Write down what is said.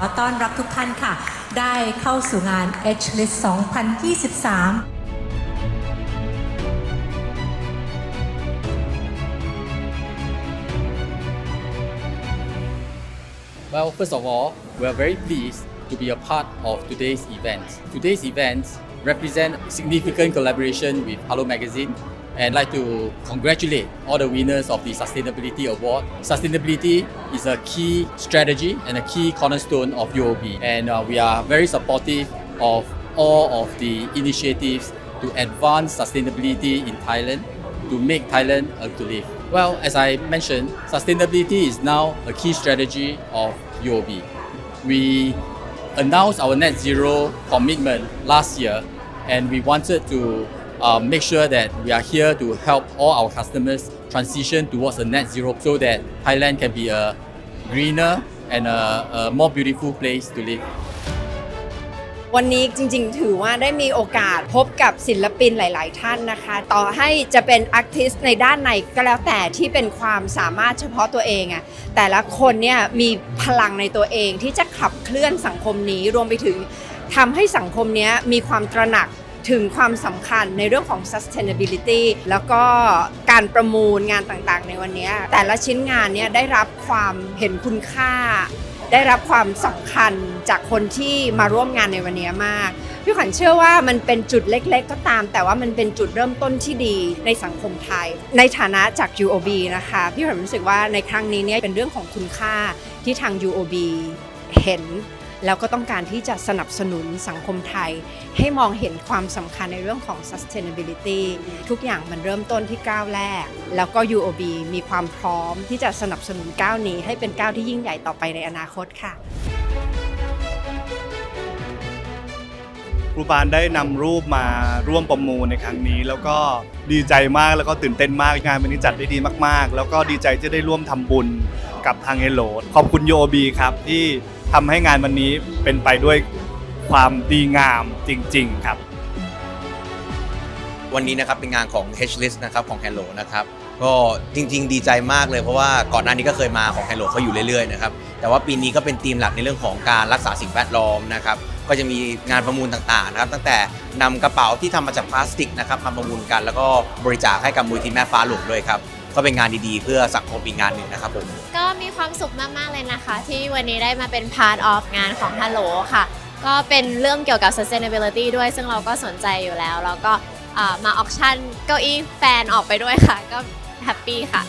ขอต้อนรับทุกท่านค่ะ ได้เข้าสู่งาน H List 2023 Well, first of all, we are very pleased to be a part of today's event. Today's event represent significant collaboration with Hello Magazine and I'd like to congratulate all the winners of the Sustainability Award. Sustainability is a key strategy and a key cornerstone of UOB and uh, we are very supportive of all of the initiatives to advance sustainability in Thailand to make Thailand a to live. Well, as I mentioned, sustainability is now a key strategy of UOB. We announced our net zero commitment last year, and we wanted to uh, make sure that we are here to help all our customers transition towards a net zero so that Thailand can be a greener and a, a more beautiful place to live. วันนี้จริงๆ ถือว่าได้มีโอกาสพบกับศิลปินหลายๆ ท่านนะคะ ต่อให้จะเป็นอาร์ติสในด้านไหนก็แล้วแต่ที่เป็นความสามารถเฉพาะตัวเองอะแต่ละคนเนี่ยมีพลังในตัวเองที่จะขับเคลื่อนสังคมนี้รวมไปถึงทำให้สังคมเนี้ยมีความตระหนัก ถึงความสำคัญในเรื่องของ sustainability แล้วก็การประมูลงานต่างๆ ในวันนี้ แต่ละชิ้นงานเนี่ยได้รับความเห็นคุณค่า ได้รับความสำคัญจากคนที่มาร่วมงานในวันนี้มากพี่ขวัญเชื่อว่ามันเป็นจุดเล็กๆ ก็ตาม แต่ว่ามันเป็นจุดเริ่มต้นที่ดีในสังคมไทย ในฐานะจาก UOB นะคะพี่ขวัญรู้สึกว่าในครั้งนี้เนี่ยเป็นเรื่องของคุณค่าที่ทาง UOB เห็น แล้วก็ต้องการที่จะสนับสนุนสังคมไทย ให้มองเห็นความสำคัญในเรื่องของ sustainability ทุกอย่างมันเริ่มต้นที่ก้าวแรก แล้วก็ UOB มีความพร้อมที่จะสนับสนุนก้าวนี้ ให้เป็นก้าวที่ยิ่งใหญ่ต่อไปในอนาคตค่ะครูปานได้นำรูปมาร่วมประมูลในครั้งนี้ แล้วก็ดีใจมากแล้วก็ตื่นเต้นมากงานวันนี้จัดได้ดีมาก ๆ แล้วก็ดีใจที่ได้ร่วมทำบุญ กับทางเฮโลขอบคุณโยบีครับที่ทำให้งานวันนี้เป็นไปด้วยความดีงามจริง ๆ ครับ วันนี้นะครับเป็นงานของ H list นะครับของ Hello นะครับก็จริง ๆ ดีใจมากเลยเพราะว่าก่อนหน้านี้ก็เคยมาของ Hello เขาอยู่เรื่อยๆนะครับแต่ว่าปีนี้ก็เป็นธีมหลักในเรื่องของการรักษาสิ่งแวดล้อมนะครับก็จะมีงานประมูลต่างๆนะครับตั้งแต่นำกระเป๋าที่ทำมาจากพลาสติกนะครับมาประมูลกัน แล้วก็บริจาคให้กับมูลที่แม่ฟ้าหลวงด้วยครับ ก็เป็นงานดีๆ เพื่อสังคมอีกงานหนึ่งนะครับผมก็มีความสุขมากๆเลยนะคะ ที่วันนี้ได้มาเป็น part of งานของ Hello ค่ะ ก็เป็นเรื่องเกี่ยวกับ sustainability ด้วยซึ่งเราก็สนใจอยู่แล้ว แล้วก็มาออกชั่นเก้าอี้แฟนออกไปด้วยค่ะ ก็แฮปปี้ค่ะ